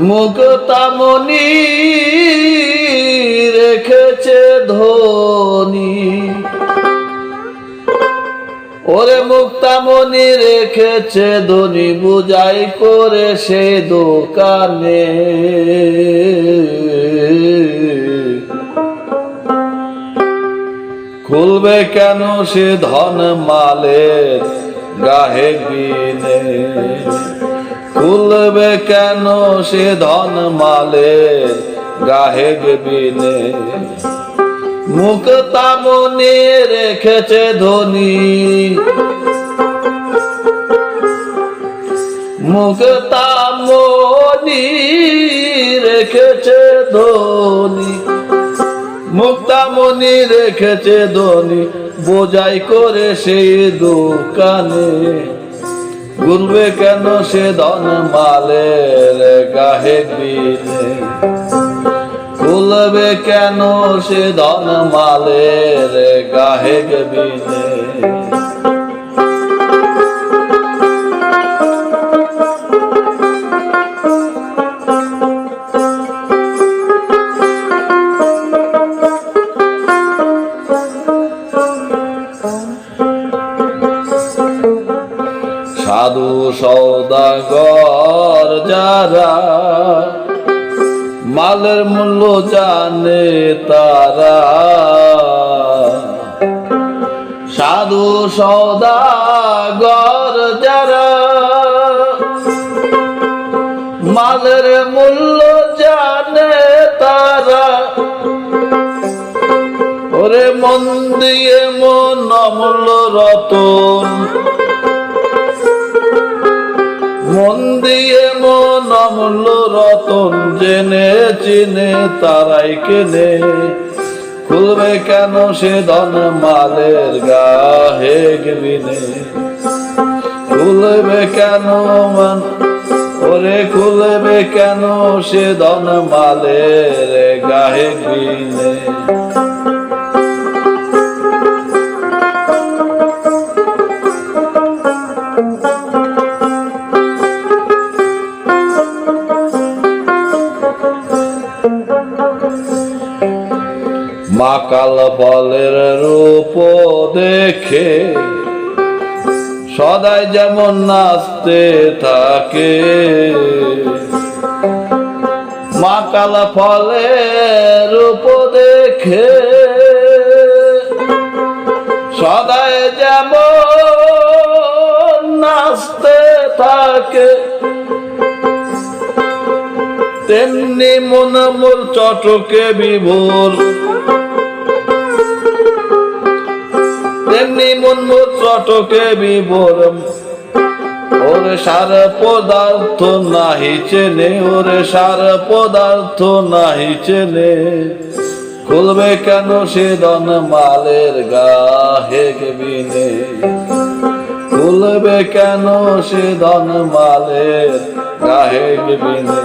মুক্তামণি রেখেছে ধনী। ওরে মুক্তামণি রেখেছে ধনী, বুঝাই করে সে দোকানে। খুলবে কেন সে ধন মালের গাহে বিনে? খুলবে কেন সে ধন মালের গাহে বিনে মুক্তামণি রেখেছে ধনী। মুক্তামণি রেখেছে ধনী। মুক্তামণি রেখেছে ধনী। বোঝাই করে সেই দোকানে। গুনবে কেন সে ধন মালের গাহে বিনে খুলবে কেন সে ধন মালের গাহে বিনে সৌদাগর যারা মালের মূল্য জানে তারা। সাধু সৌদাগর যারা মালের মূল্য জানে তারা। ওরে মন দিয়ে মন অমূল্য রতন। মন দিয়ে মন অমূল্য রতন জেনে চিনে তারাই কেনে। খুলবে কেন সে ধন মালের গাহে গবিনে খুলবে কেন মান, ওরে খুলবে কেন সে ধন মালের গাহে গিনে মাকাল বলের রূপ দেখে সদাই যেমন নাচতে থাকে। মাকাল ফলে রূপ দেখে সদাই যেমন নাচতে থাকে। তেমনি মন মোর চটকে বিভোর তেমনি মন মোর চটকে বিভোর ওরে সার পদার্থ নাহি চেনে, ওরে সার পদার্থ নাহি চেনে। খুলবে কেন সে দন মালের গাহে বিনে খুলবে কেন সে ধন মালের গাহে বিনে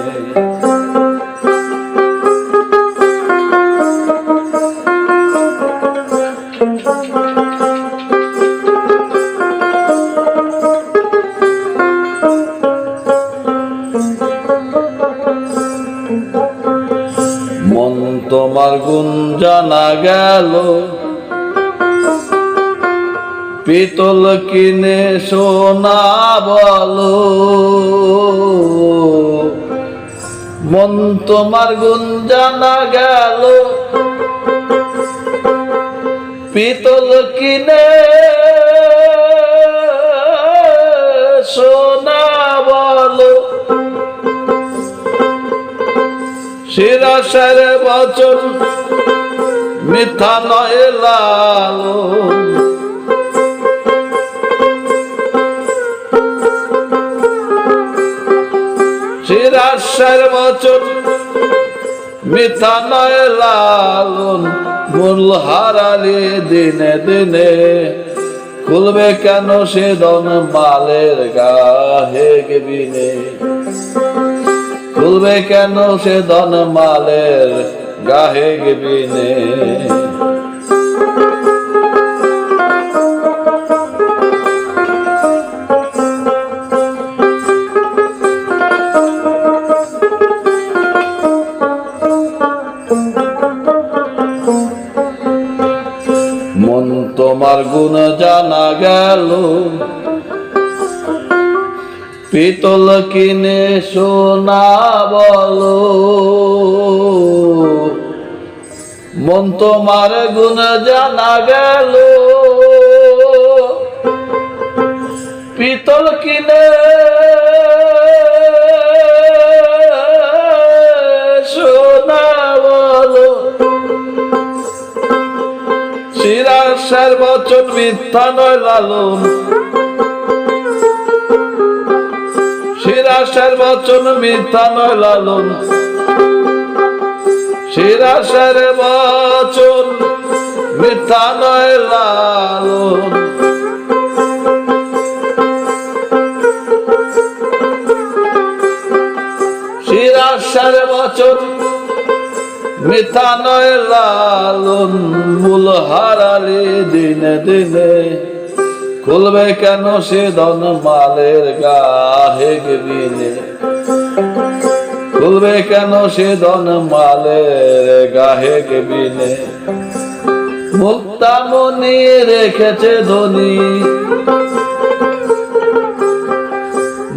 মন তোমার গুণ জানা গেল। পিতল কিনে সোনা বলো। মন তোমার গুণ জানা গেল। পিতল কিনে সোনা শিরাশের বচন মিথ্যা নয় লালো শিরাশের বচন মিথ্যা নয় লালন। মূল হারালি দিনে দিনে, খুলবে কেন সে দন মালের গাহে গবিনে? তুলবে কেন সে ধন মালের গাহে গেবিনে? মন তোমার গুণ জানা গেল। পিতল কিনে সোনা বলো। মন তোমার গুণ জানা গেল। পিতল কিনে সোনা বলো। শিরাশার বচন মিথ্যা নয় লালন। শিরাশার বচন মিথ্যা নয় লালন। শিরাশার বচন মিথ্যা নয় লালন। শিরাশার বচন মিথ্যা নয় লালন। মূল হারালে দিনে দিনে খুলবে কেন সে মালের গাহে বিনে খুলবে কেন সে মালের গাহে বিনে মুক্তামণি রেখেছে ধনী।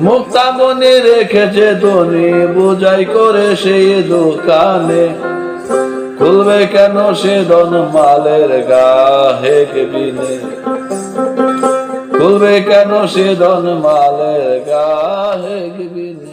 মুক্তামণি রেখেছে ধনী, বোঝাই করে সেই দোকানে। খুলবে কেন সে মালের গাহে বিনে খুলবে কেন সে ধন মালের বিনে